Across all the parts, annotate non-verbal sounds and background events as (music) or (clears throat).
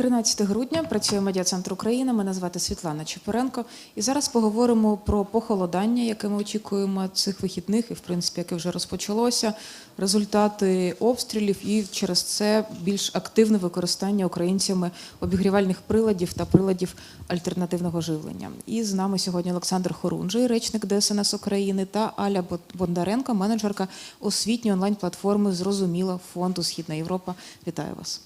13 грудня працює медіа-центр України. Мене звати Світлана Чепуренко. І зараз поговоримо про похолодання, яке ми очікуємо цих вихідних, і в принципі, яке вже розпочалося, результати обстрілів і через це більш активне використання українцями обігрівальних приладів та приладів альтернативного живлення. І з нами сьогодні Олександр Хорунжий, речник ДСНС України, та Аля Бондаренко, менеджерка освітньої онлайн-платформи Зрозуміло фонду Східна Європа. Вітаю вас.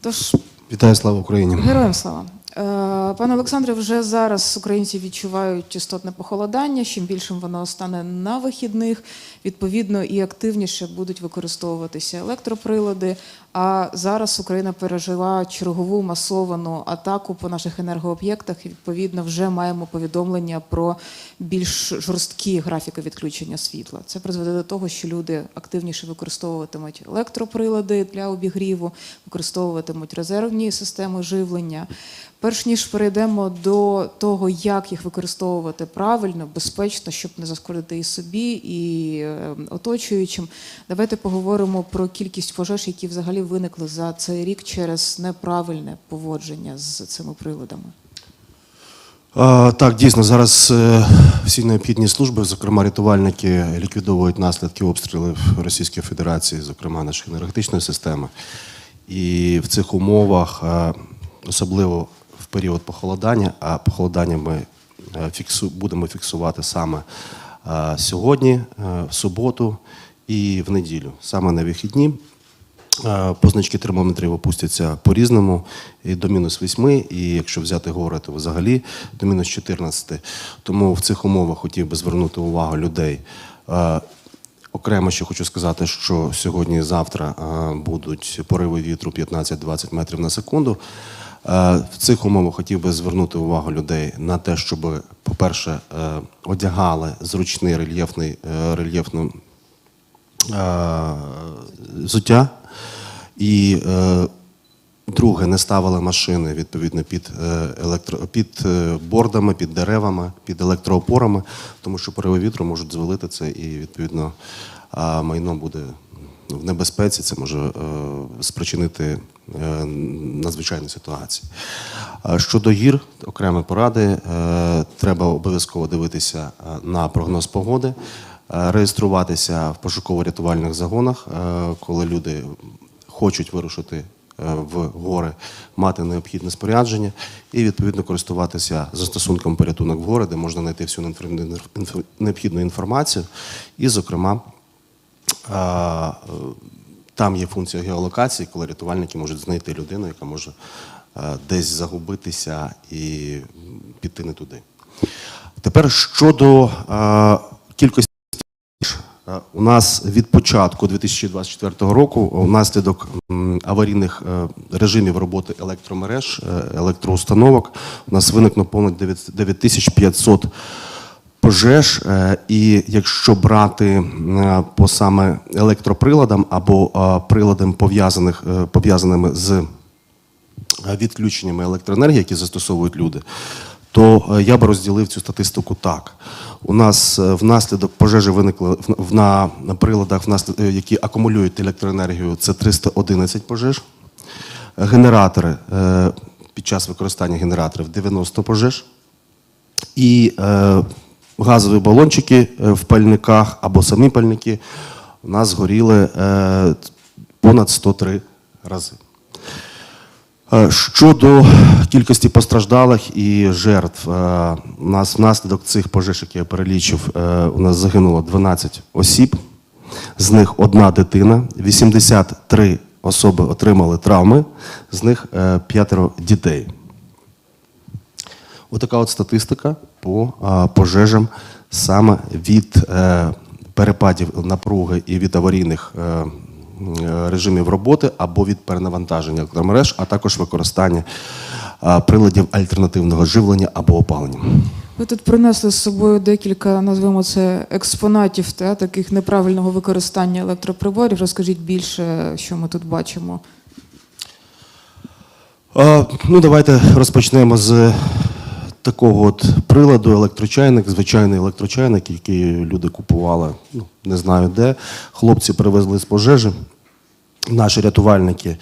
Тож Вітаю, слава Україні. Героям слава. Е, Пане Олександре, вже зараз українці відчувають істотне похолодання. Чим більшим воно стане на вихідних, відповідно і активніше будуть використовуватися електроприлади. А зараз Україна пережила чергову масовану атаку по наших енергооб'єктах. І відповідно вже маємо повідомлення про більш жорсткі графіки відключення світла. Це призведе до того, що люди активніше використовуватимуть електроприлади для обігріву, використовуватимуть резервні системи живлення. Перш ніж перейдемо до того, як їх використовувати правильно, безпечно, щоб не зашкодити і собі, і е, оточуючим, давайте поговоримо про кількість пожеж, які взагалі виникли за цей рік через неправильне поводження з цими приладами. А, так, дійсно, зараз е, всі необхідні служби, зокрема рятувальники, ліквідовують наслідки обстрілів Російської Федерації, зокрема нашої енергетичної системи. І в цих умовах, е, особливо в період похолодання, а похолодання ми е, фіксу, будемо фіксувати саме сьогодні, в суботу і в неділю, саме на вихідні. Позначки термометрів опустяться по-різному і до мінус 8, і якщо взяти гори, то взагалі до мінус 14. Тому в цих умовах хотів би звернути увагу людей. Окремо ще хочу сказати, що сьогодні і завтра будуть пориви вітру 15-20 метрів на секунду. В цих умовах хотів би звернути увагу людей на те, щоб, по-перше, е, одягали зручний рельєфний е, рельєфну взуття. І е, друге, не ставили машини відповідно під, е, електро, під е, бордами, під деревами, під електроопорами, тому що пориви вітру можуть звалити це і відповідно майно буде в небезпеці, це може спричинити надзвичайні ситуації. Щодо гір, окремі поради, треба обов'язково дивитися на прогноз погоди, реєструватися в пошуково-рятувальних загонах, е, коли люди хочуть вирушити е, в гори, мати необхідне спорядження і відповідно користуватися застосунком порятунок в гори, де можна знайти всю необхідну інформацію, і, зокрема, е, там є функція геолокації, коли рятувальники можуть знайти людину, яка може е, десь загубитися і піти не туди. Тепер щодо е, кількості Е, у нас від початку 2024 року внаслідок аварійних е, режимів роботи електромереж, е, електроустановок у нас виникло понад 9 9500 пожеж. Е, І якщо брати е, по саме електроприладам або е, приладам пов'язаних е, пов'язаними з е, відключеннями електроенергії, які застосовують люди, то е, я би розділив цю статистику так. У нас е, внаслідок пожежі виникло на, приладах, е, які акумулюють електроенергію, це 311 пожеж. Генератори під час використання генераторів 90 пожеж. І газові балончики в пальниках або самі пальники у нас згоріли е, понад 103 рази. Е, Щодо кількості постраждалих і жертв, е, у нас внаслідок цих пожеж, які я перелічив, е, у нас загинуло 12 осіб, з них одна дитина, 83 особи отримали травми, з них п'ятеро дітей. Отака от статистика по пожежам саме від перепадів напруги і від аварійних режимів роботи або від перенавантаження електромереж, а також використання приладів альтернативного живлення або опалення. Ви тут принесли з собою декілька, назвемо це експонатів та таких неправильного використання електроприборів. Розкажіть більше, що ми тут бачимо. Ну, давайте розпочнемо з такого от приладу електрочайник, звичайний електрочайник, який люди купували, ну, не знаю де. Хлопці привезли з пожежі, наші рятувальники.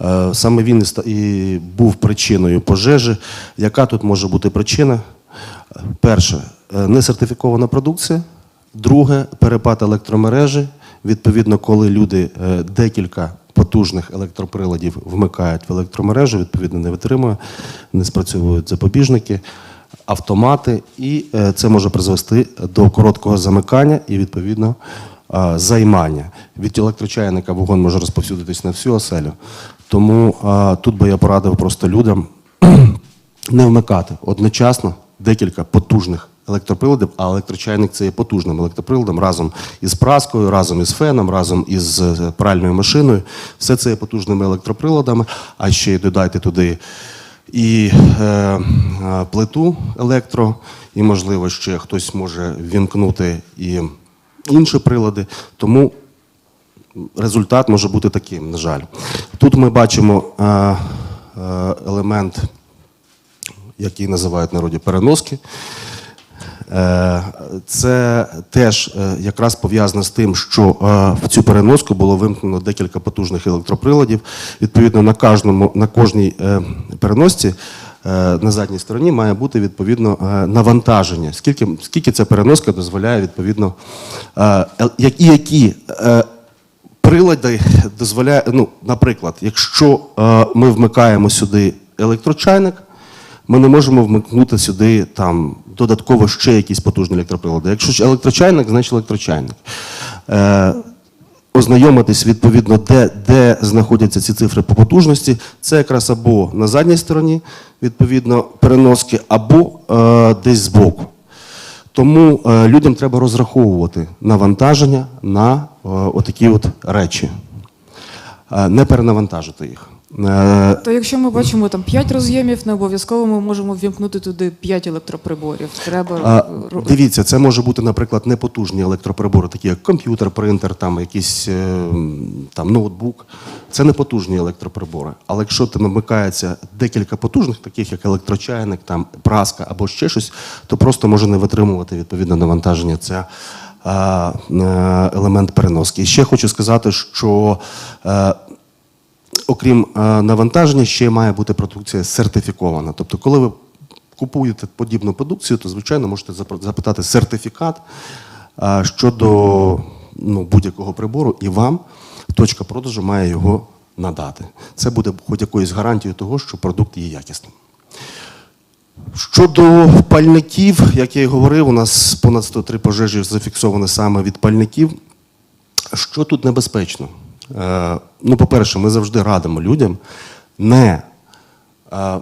Е, Саме він і був причиною пожежі. Яка тут може бути причина? Перше, е, несертифікована продукція. Друге, перепад електромережі. Відповідно, коли люди е, декілька потужних електроприладів вмикають в електромережу, відповідно, не витримує, не спрацьовують запобіжники, автомати, і е, це може призвести до короткого замикання і, відповідно, е, займання. Від електрочайника вогонь може розповсюдитись на всю оселю. Тому е, тут би я порадив просто людям (clears throat) не вмикати одночасно декілька потужних електроприладів, а електрочайник це є потужним електроприладом разом із праскою, разом із феном, разом із е, пральною машиною. Все це є потужними електроприладами, а ще й додайте туди і е, е, плиту електро, і, можливо, ще хтось може ввімкнути і інші прилади. Тому результат може бути таким, на жаль. Тут ми бачимо е, е, елемент, який називають народі переноски. Е, Це теж е, якраз пов'язано з тим, що е, в цю переноску було вимкнено декілька потужних електроприладів. Відповідно, на кожному на кожній переносці на задній стороні має бути відповідно навантаження. Скільки, скільки ця переноска дозволяє відповідно, і які прилади дозволяє, ну, наприклад, якщо ми вмикаємо сюди електрочайник, ми не можемо вмикнути сюди там додатково ще якісь потужні електроприлади. Якщо електрочайник, значить електрочайник. Е, ознайомитись відповідно, де, де знаходяться ці цифри по потужності, це якраз або на задній стороні, відповідно, переноски, або е, десь збоку. Тому е, людям треба розраховувати навантаження на е, отакі от речі, Е, не перенавантажити їх. Е, То якщо ми бачимо там 5 роз'ємів, не обов'язково ми можемо ввімкнути туди 5 електроприборів. Треба А, Дивіться, це може бути, наприклад, непотужні електроприбори, такі як комп'ютер, принтер, там якийсь е, там ноутбук. Це не потужні електроприбори. Але якщо там вмикається декілька потужних, таких як електрочайник, там праска або ще щось, то просто може не витримувати відповідне навантаження. Це е, елемент переноски. І ще хочу сказати, що окрім е, навантаження, ще має бути продукція сертифікована. Тобто, коли ви купуєте подібну продукцію, то звичайно можете запитати сертифікат е, щодо ну, будь-якого прибору, і вам точка продажу має його надати. Це буде хоч якоюсь гарантією того, що продукт є якісним. Щодо пальників, як я і говорив, у нас понад 103 пожежі зафіксовані саме від пальників. Що тут небезпечно? Е, ну, по-перше, ми завжди радимо людям не, е,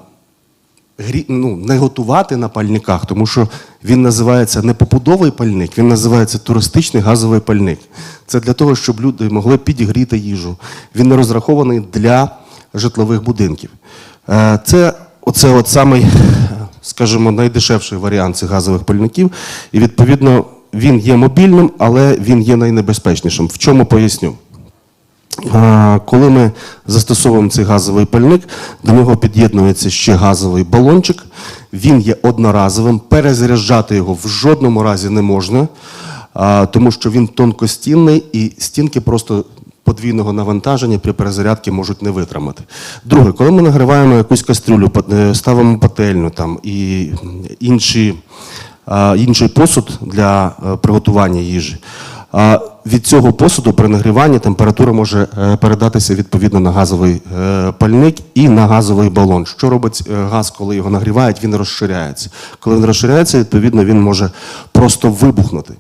ну, не готувати на пальниках, тому що він називається не побудовий пальник, він називається туристичний газовий пальник. Це для того, щоб люди могли підігріти їжу. Він не розрахований для житлових будинків. Е, це оце от самий, скажімо, найдешевший варіант цих газових пальників. І відповідно він є мобільним, але він є найнебезпечнішим. В чому поясню? Коли ми застосовуємо цей газовий пальник, до нього під'єднується ще газовий балончик. Він є одноразовим. Перезаряджати його в жодному разі не можна, тому що він тонкостінний і стінки просто подвійного навантаження при перезарядці можуть не витримати. Друге, коли ми нагріваємо якусь кастрюлю, е, ставимо пательню там і інші, інший посуд для е, приготування їжі. А від цього посуду при нагріванні температура може е, передатися відповідно на газовий е, пальник і на газовий балон. Що робить е, газ, коли його нагрівають? Він розширяється. Коли він розширяється, відповідно він може просто вибухнути.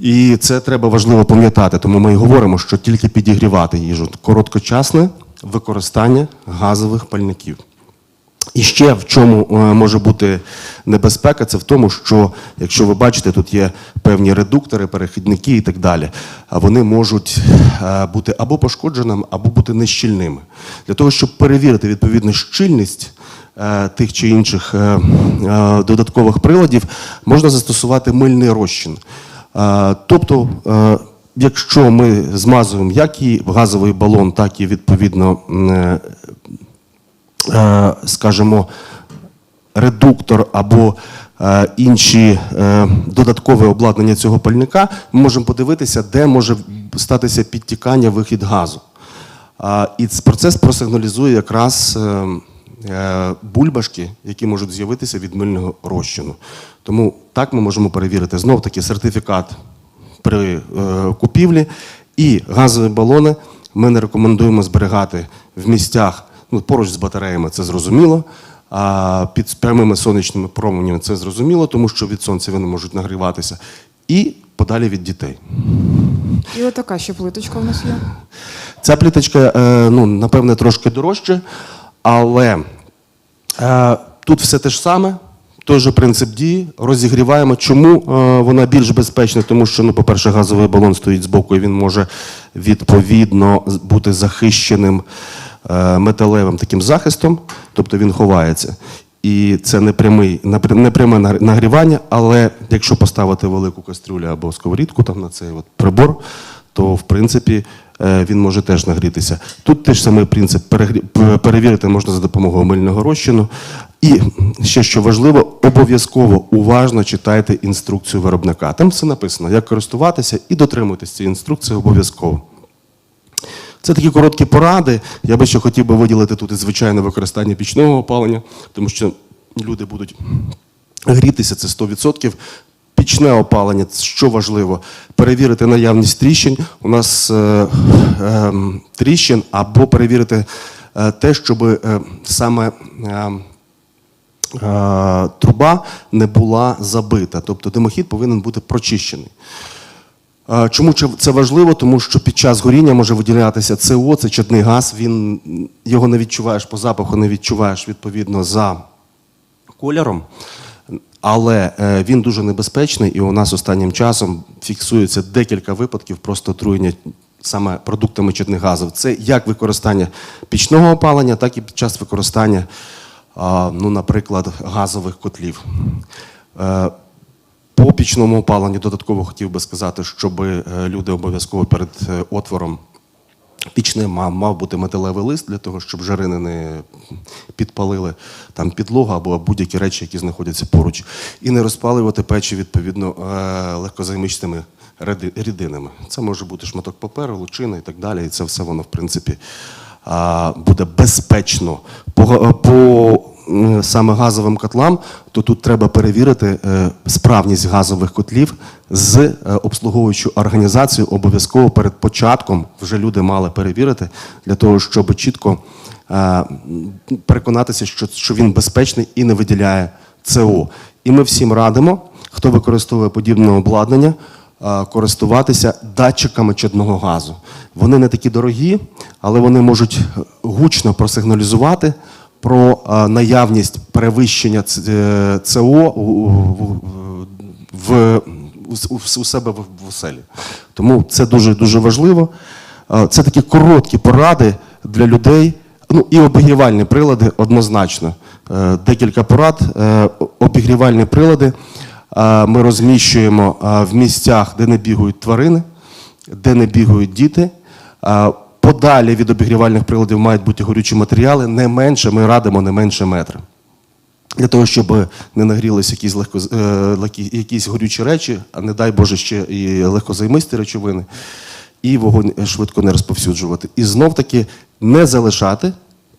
І це треба важливо пам'ятати, тому ми і говоримо, що тільки підігрівати їжу. Короткочасне використання газових пальників. І ще в чому е, може бути небезпека, це в тому, що якщо ви бачите, тут є певні редуктори, перехідники і так далі, вони можуть е, бути або пошкодженими, або бути нещільними. Для того, щоб перевірити відповідну щільність е, тих чи інших додаткових приладів, можна застосувати мильний розчин. Тобто, якщо ми змазуємо як і газовий балон, так і відповідно скажімо, редуктор або е, інші е, додаткове обладнання цього пальника, ми можемо подивитися, де може статися підтікання вихід газу. І процес просигналізує якраз е, е, бульбашки, які можуть з'явитися від мильного розчину. Тому так ми можемо перевірити знов таки сертифікат при е, купівлі і газові балони ми не рекомендуємо зберігати в місцях ну, поруч з батареями, це зрозуміло. А під прямими сонячними променями це зрозуміло, тому що від сонця вони можуть нагріватися. І подалі від дітей. І отака ще плиточка в нас є. Ця пліточка, е, ну, напевне, трошки дорожче, але е, тут все те ж саме, той же принцип дії, розігріваємо. Чому е, вона більш безпечна? Тому що, ну, по-перше, газовий балон стоїть збоку, і він може відповідно бути захищеним е, металевим таким захистом, тобто він ховається. І це не, прямий, не пряме нагрівання, але якщо поставити велику кастрюлю або сковорідку там на цей от прибор, то в принципі е, він може теж нагрітися. Тут теж самий принцип перевірити можна за допомогою мильного розчину. І ще що важливо, обов'язково уважно читайте інструкцію виробника. Там все написано, як користуватися, і дотримуйтесь цієї інструкції обов'язково. Це такі короткі поради. Я би ще хотів би виділити тут і звичайне використання пічного опалення, тому що люди будуть грітися, це 100%. Пічне опалення, що важливо, перевірити наявність тріщин. У нас е, е, тріщин, або перевірити е, те, щоб е, саме е, труба не була забита. Тобто димохід повинен бути прочищений. Чому це- важливо? Тому що під час горіння може виділятися СО, це чадний газ. Він його не відчуваєш по запаху, не відчуваєш відповідно за кольором. Але е, він дуже небезпечний, і у нас останнім часом фіксується декілька випадків просто отруєння саме продуктами чадних газів. Це як використання пічного опалення, так і під час використання, ну, наприклад, газових котлів. Е, По пічному опаленню додатково хотів би сказати, щоб е, люди обов'язково перед е, отвором пічним мав, бути металевий лист для того, щоб жарини не підпалили там підлогу або будь-які речі, які знаходяться поруч, і не розпалювати печі відповідно легкозаймистими реди- рідинами. Це може бути шматок паперу, лучина і так далі. І це все воно в принципі буде безпечно. По, по саме газовим котлам, то тут треба перевірити е, справність газових котлів з е, обслуговуючою організацією. Обов'язково перед початком вже люди мали перевірити для того, щоб чітко е, переконатися, що, що він безпечний і не виділяє СО. І ми всім радимо, хто використовує подібне обладнання, користуватися датчиками чадного газу. Вони не такі дорогі, але вони можуть гучно просигналізувати про е, наявність перевищення е, у- в, у, себе в, оселі. Тому це дуже дуже важливо. Е, Це такі короткі поради для людей. Ну і обігрівальні прилади однозначно. Е, Декілька порад. Е, Обігрівальні прилади е, ми розміщуємо в місцях, де не бігають тварини, де не бігають діти. Подалі від обігрівальних приладів мають бути горючі матеріали. Не менше, ми радимо не менше метра. Для того, щоб не нагрілися якісь, легко, е, якісь горючі речі, а не дай Боже ще і легкозаймисті речовини, і вогонь швидко не розповсюджувати. І знов таки не залишати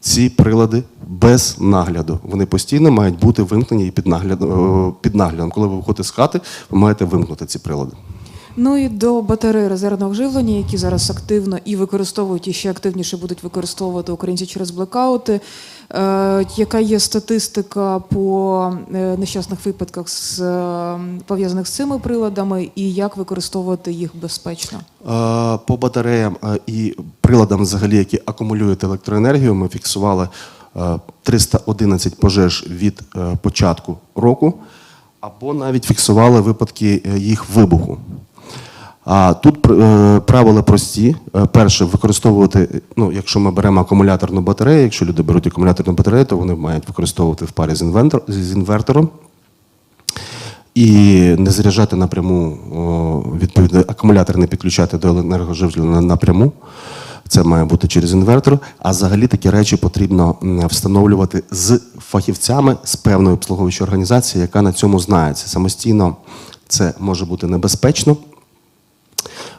ці прилади без нагляду. Вони постійно мають бути вимкнені і під наглядом. Наглядом. Коли ви виходите з хати, ви маєте вимкнути ці прилади. Ну і до батарей резервного живлення, які зараз активно і використовують, і ще активніше будуть використовувати українці через блекаути. Е, яка є статистика по е, нещасних випадках з, е, пов'язаних з цими приладами, і як використовувати їх безпечно? Е, По батареям і приладам, взагалі, які акумулюють електроенергію, ми фіксували е, 311 пожеж від початку року, або навіть фіксували випадки їх вибуху. А тут е, правила прості. Е, Перше, використовувати, ну, якщо ми беремо акумуляторну батарею, якщо люди беруть акумуляторну батарею, то вони мають використовувати в парі з, інвертором і не заряджати напряму, відповідно, акумулятор не підключати до енергоживлення напряму. Це має бути через інвертор. А взагалі такі речі потрібно встановлювати з фахівцями з певної обслуговуючої організації, яка на цьому знається. Самостійно це може бути небезпечно.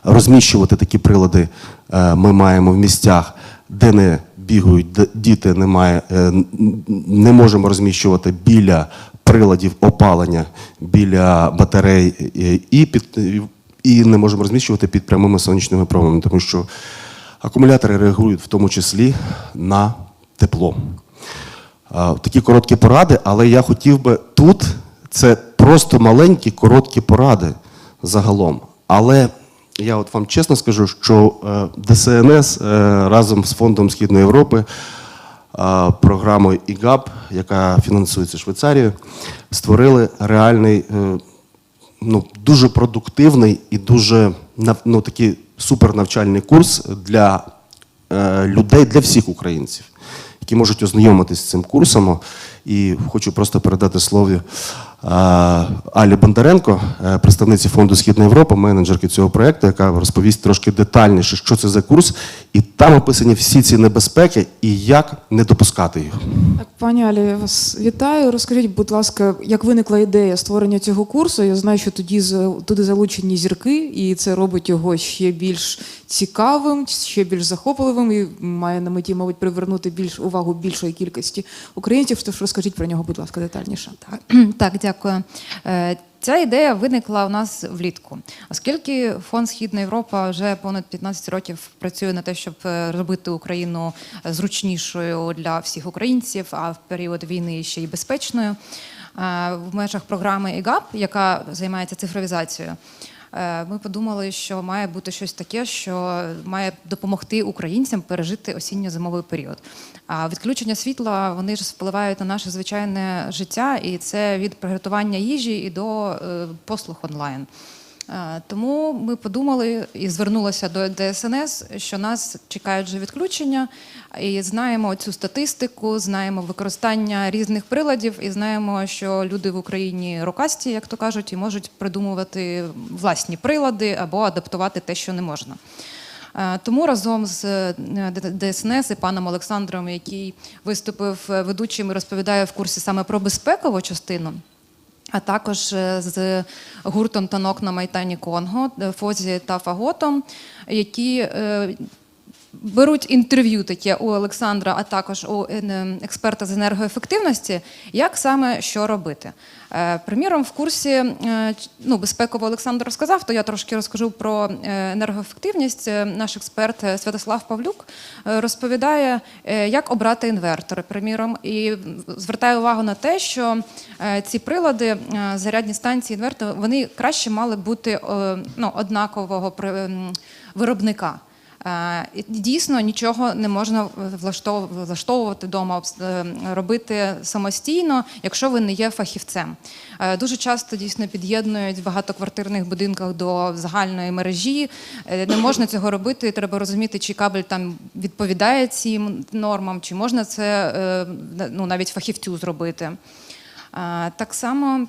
Розміщувати такі прилади е, ми маємо в місцях, де не бігають діти, немає, е, не можемо розміщувати біля приладів опалення, біля батарей е, і, під, і не можемо розміщувати під прямими сонячними променями, тому що акумулятори реагують в тому числі на тепло. Такі короткі поради, але я хотів би тут це просто маленькі короткі поради загалом. Але я от вам чесно скажу, що е, ДСНС е, разом з Фондом Східної Європи, е, програмою ІГАП, яка фінансується Швейцарією, створили реальний, ну, дуже продуктивний і дуже ну, такий супернавчальний курс для людей, для всіх українців, які можуть ознайомитися з цим курсом. І хочу просто передати слово Алі Бондаренко, е, представниці фонду Східна Європа, менеджерки цього проєкту, яка розповість трошки детальніше, що це за курс, і там описані всі ці небезпеки і як не допускати їх. Так, пані Алі, я вас вітаю. Розкажіть, будь ласка, як виникла ідея створення цього курсу? Я знаю, що тоді за- туди залучені зірки, і це робить його ще більш цікавим, ще більш захопливим і має на меті, мабуть, привернути більш увагу більшої кількості українців. Тож розкажіть про нього, будь ласка, детальніше. Так, (clears throat) так, дякую. Е, Ця ідея виникла у нас влітку, оскільки фонд Східна Європа вже понад 15 років працює на те, щоб е, робити Україну зручнішою для всіх українців, а в період війни ще й безпечною. Е, В межах програми ІГАП, яка займається цифровізацією. е, Ми подумали, що має бути щось таке, що має допомогти українцям пережити осінньо-зимовий період. А відключення світла вони ж впливають на наше звичайне життя, і це від приготування їжі і до е, послуг онлайн. Е, Тому ми подумали і звернулися до ДСНС, що нас чекають вже відключення, і знаємо цю статистику, знаємо використання різних приладів, і знаємо, що люди в Україні рукасті, як то кажуть, і можуть придумувати власні прилади або адаптувати те, що не можна. Е, Тому разом з е, ДСНС і паном Олександром, який виступив е, ведучим і розповідає в курсі саме про безпекову частину. А також з гуртом танок на Майтані Конго, Фозі та Фаготом, які беруть інтерв'ю таке у Олександра, а також у е, експерта з енергоефективності, як саме що робити. Е, Приміром, в курсі е, ну, безпеково Олександр розказав, то я трошки розкажу про енергоефективність. Наш експерт Святослав Павлюк розповідає, як обрати інвертори, приміром, і звертає увагу на те, що ці прилади, зарядні станції, інвертори, вони краще мали бути ну, однакового виробника. Е, Дійсно, нічого не можна влаштов- влаштовувати вдома, робити самостійно, якщо ви не є фахівцем. Е, Дуже часто дійсно під'єднують в багатоквартирних будинках до загальної мережі. Е, Не можна цього робити. Треба розуміти, чи кабель там відповідає цим нормам, чи можна це е, ну, навіть фахівцю зробити. Е, Так само.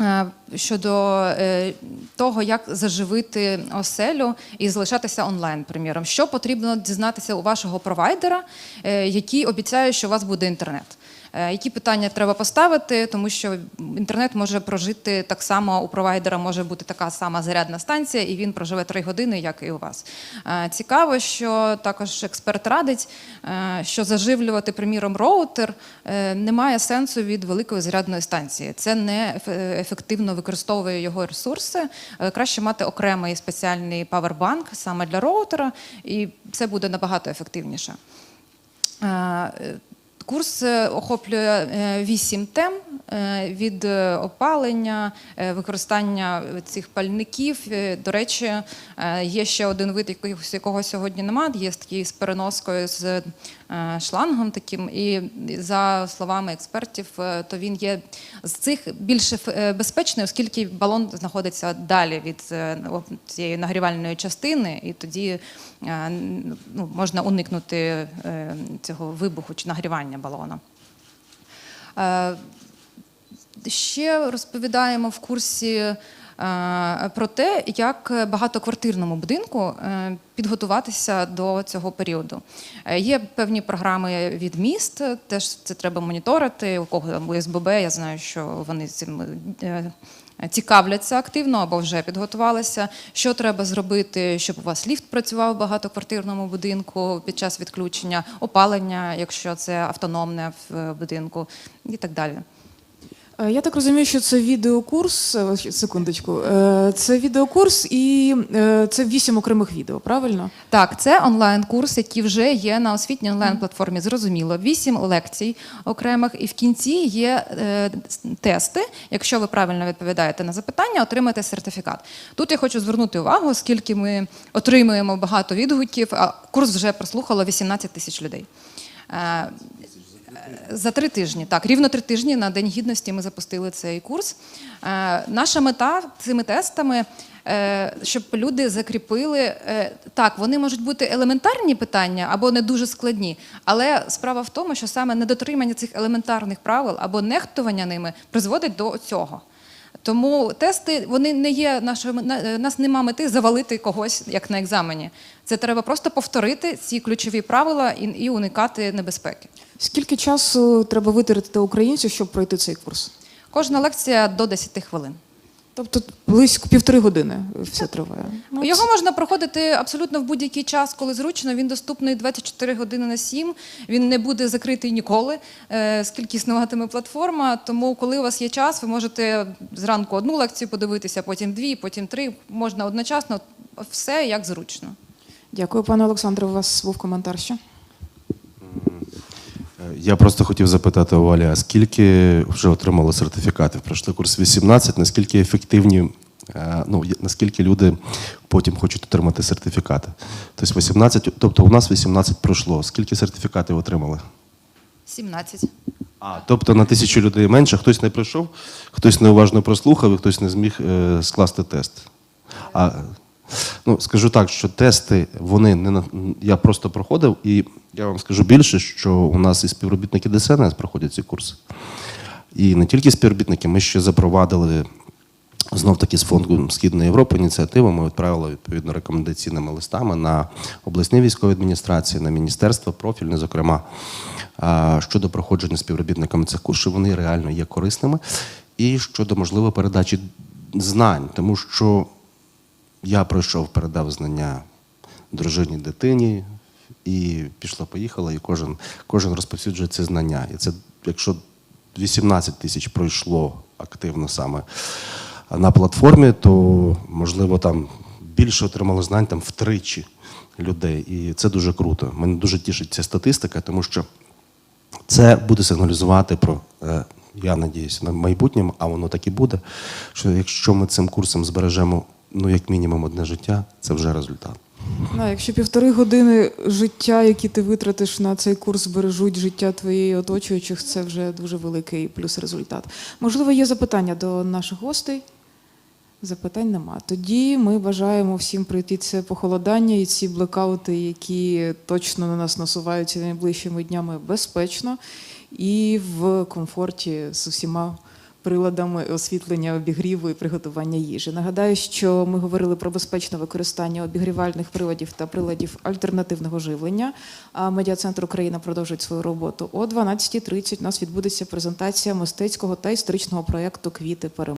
Е, Щодо е, того, як заживити оселю і залишатися онлайн, приміром, що потрібно дізнатися у вашого провайдера, е, який обіцяє, що у вас буде інтернет. Е, Які питання треба поставити, тому що інтернет може прожити так само у провайдера, може бути така сама зарядна станція, і він проживе три години, як і у вас. Е, Цікаво, що також експерт радить, е, що заживлювати, приміром, роутер немає сенсу від великої зарядної станції. Це не ефективно використовує його ресурси. Краще мати окремий спеціальний павербанк саме для роутера, і це буде набагато ефективніше. Курс е, охоплює е, вісім тем е, від опалення, використання цих пальників. До речі, є ще один вид, якого, сьогодні немає. Є такий з переноскою з шлангом таким. І за словами експертів, то він є з цих більш безпечний, оскільки балон знаходиться далі від цієї нагрівальної частини, і тоді ну, можна уникнути е, цього вибуху чи нагрівання балона. Е, Ще розповідаємо в курсі е, про те, як багатоквартирному будинку е, підготуватися до цього періоду. Е, Є певні програми від міст, теж це треба моніторити. У кого там ОСББ, я знаю, що вони цим е, е, цікавляться активно або вже підготувалися. Що треба зробити, щоб у вас ліфт працював в багатоквартирному будинку під час відключення, опалення, якщо це автономне в е, будинку, і так далі. Е, Я так розумію, що це відеокурс. е, Секундочку, Е, це відеокурс і це вісім окремих відео, правильно? Так, це онлайн-курс, який вже є на освітній онлайн-платформі. Зрозуміло, вісім лекцій окремих, і в кінці є тести. Якщо ви правильно відповідаєте на запитання, отримаєте сертифікат. Тут я хочу звернути увагу, оскільки ми отримуємо багато відгуків. А курс вже прослухало 18 тисяч людей. За три тижні, так, рівно три тижні на День гідності ми запустили цей курс. Е, наша мета цими тестами, е, щоб люди закріпили, е, так, вони можуть бути елементарні питання або не дуже складні, але справа в тому, що саме недотримання цих елементарних правил або нехтування ними призводить до цього. Тому тести вони не є нашою на- нас нема мети завалити когось як на екзамені. Це треба просто повторити ці ключові правила і уникати небезпеки. Скільки часу треба витратити українцю, щоб пройти цей курс? Кожна лекція до 10 хвилин. Тобто близько півтори години все триває. Його можна проходити абсолютно в будь-який час, коли зручно. Він доступний 24 години на 7. Він не буде закритий ніколи, е, скільки існуватиме платформа. Тому, коли у вас є час, ви можете зранку одну лекцію подивитися, потім дві, потім три. Можна одночасно все як зручно. Дякую, пане Олександре. У вас був коментар ще? Я просто хотів запитати у Валі, а скільки вже отримали сертифікатів? Пройшли курс 18, наскільки ефективні, е, ну, наскільки люди потім хочуть отримати сертифікати? Тобто 18, тобто у нас 18 пройшло. Скільки сертифікатів отримали? 17. А, тобто на тисячу людей менше, хтось не прийшов, хтось неуважно прослухав, і хтось не зміг е, скласти тест. А, ну, скажу так, що тести, вони не на- я просто проходив, і я вам скажу більше, що у нас і співробітники ДСНС проходять ці курси. І не тільки співробітники, ми ще запровадили знов таки з фонду Східної Європи ініціативу. Ми відправили відповідно рекомендаційними листами на обласні військові адміністрації, на міністерство профільне, зокрема, щодо проходження співробітниками цих курсів. Вони реально є корисними. І щодо можливо передачі знань, тому що я пройшов, передав знання дружині, дитині, і пішло-поїхало, і кожен, кожен розповсюджує ці знання. І це, якщо 18 тисяч пройшло активно саме на платформі, то можливо там більше отримало знань там втричі людей. І це дуже круто. Мене дуже тішить ця статистика, тому що це буде сигналізувати про, е, я надіюся, на майбутньому, а воно так і буде. Що якщо ми цим курсом збережемо ну, як мінімум одне життя, це вже результат. Ну, якщо півтори години життя, які ти витратиш на цей курс, збережуть життя твоєї оточуючих, це вже дуже великий плюс результат. Можливо, є запитання до наших гостей? Запитань нема. Тоді ми бажаємо всім пройти це похолодання і ці блекаути, які точно на нас насуваються найближчими днями безпечно і в комфорті з усіма приладами освітлення обігріву і приготування їжі. Нагадаю, що ми говорили про безпечне використання обігрівальних приладів та приладів альтернативного живлення. А медіа-центр Україна продовжить свою роботу о 12.30. У нас відбудеться презентація мистецького та історичного проєкту Квіти перемоги.